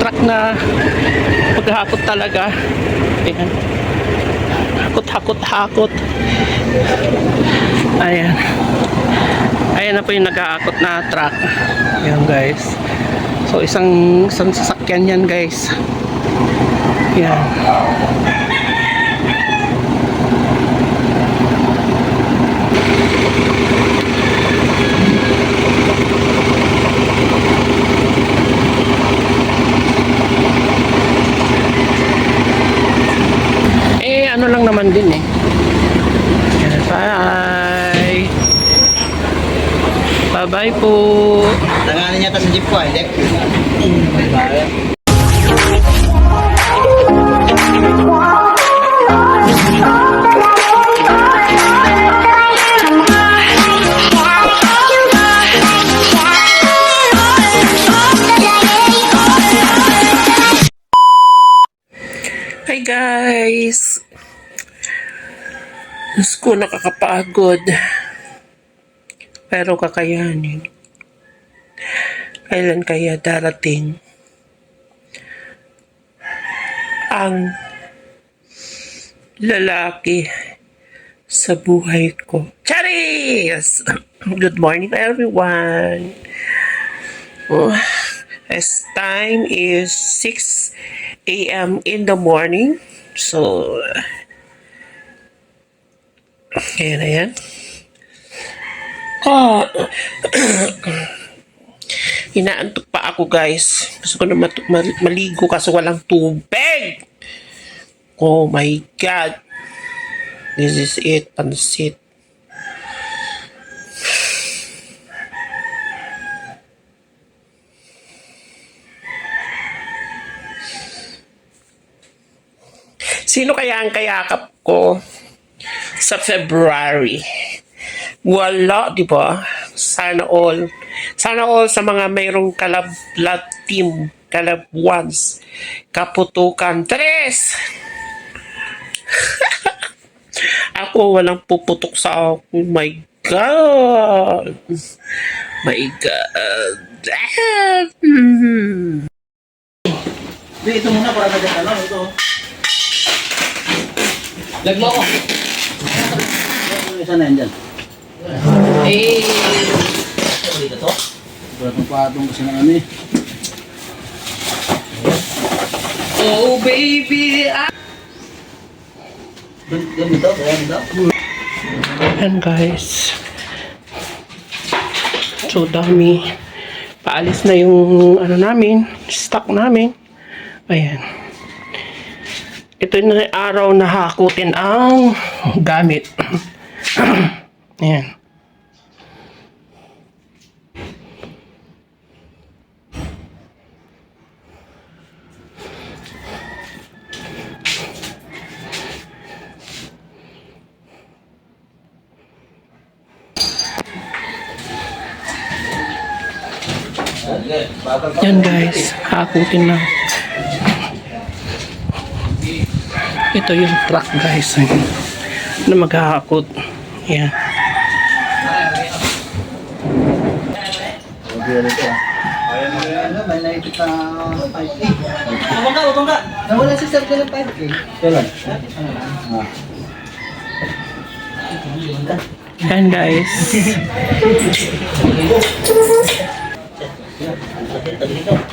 truck na maghahakot talaga. Ayan. Hakot, hakot, hakot. Ayan. Ayan na po yung nag-aakot na truck. Ayan guys. So isang isang sasakyan yan guys. Ayan. Eh, ano lang naman din eh. Yan, Bye! Bye-bye po! Tanganin niya sa jeep ko, hindi. Hi guys! Diyos ko, nakakapagod. Pero kakayanin. Kailan kaya darating ang lalaki sa buhay ko. Charis! Good morning everyone! Oh, as time is 6 a.m. in the morning. So, ayan na Oh, inaantok pa ako guys. Gusto ko na mat- mal- maligo kaso walang tubig. Oh my God. This is it, pansit. Sino kaya ang kayakap ko sa February? Wala, di ba? Sana all. Sana all sa mga mayroong kalablat team, kalabwans, kaputukan. Tres! Ako, walang puputok sa ako. Oh my God! My God! Ah! Ito muna para sa ano, ito. Lag mo ako. Isa na yan dyan. Eh, Dito to? Batong patong kasi ano eh. oh baby, ah! Ganito, ganito. Ayan guys. So dami. Paalis na yung ano namin, stock namin. Ayan. Ito na araw na hakutin ang gamit. Ayan. Yan guys, hakutin na. Ito yung truck guys. Na maghahakot. Yan. Ano, may naipit na 5K. Utong ka, utong ka. Nawala si Sir ko ng 5K. Kailan? Ah. Yan guys.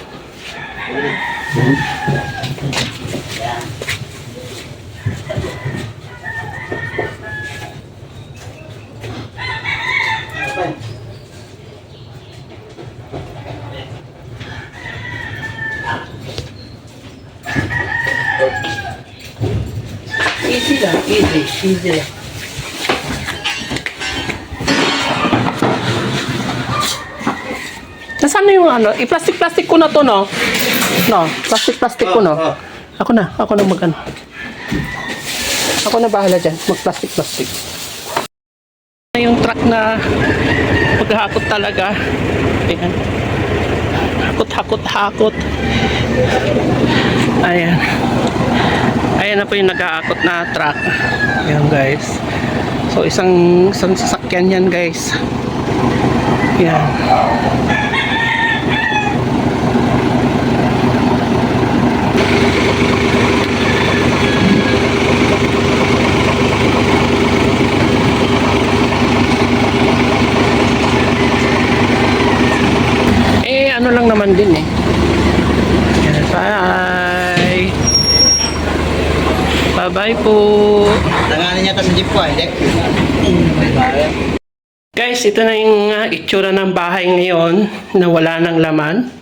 Easy lang, easy, easy lang. Nasaan na yung ano? I-plastic-plastic ko na to, no? No, plastic-plastic ko, no? Ako na, ako na mag ano. Ako na bahala dyan, mag-plastic-plastic. Yung truck na maghahakot talaga. Ayan. Hakot, hakot, hakot ayan. Ayan na po yung nag-aakot na truck. Ayan guys. So isang isang sasakyan yan guys. Ayan. Eh, ano lang naman din eh. Bye-bye po! Tanganin niya kami jeep ko, hindi. Guys, ito na yung uh, itsura ng bahay ngayon na wala ng laman.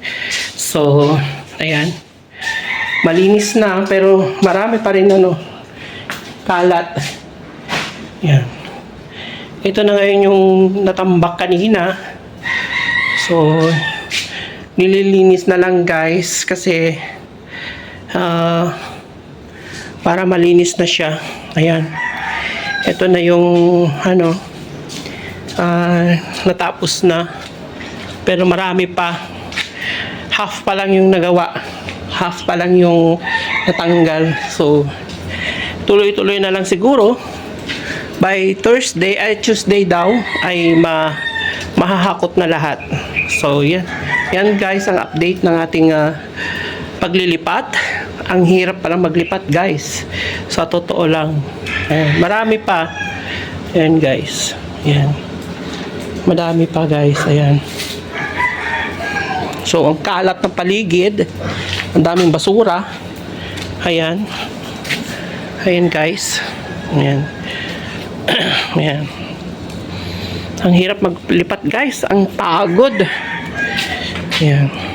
So, ayan. Malinis na pero marami pa rin ano, kalat. Yan. Ito na ngayon yung natambak kanina. So, nililinis na lang guys kasi ah, para malinis na siya. Ayan. Ito na yung ano, ah, natapos na. Pero marami pa. Half pa lang yung nagawa. Half pa lang yung natanggal. So, tuloy-tuloy na lang siguro. By Thursday, ay Tuesday daw, ay ma mahahakot na lahat. So, yan. Yan guys, ang update ng ating ah, paglilipat. Ang hirap pala maglipat guys. Sa totoo lang. Ayan, marami pa. Ayan guys. Ayan. Madami pa guys. Ayan. So, ang kalat ng paligid. Ang daming basura. Ayan. Ayan guys. Ayan. Ayan. Ang hirap maglipat guys. Ang pagod. Ayan.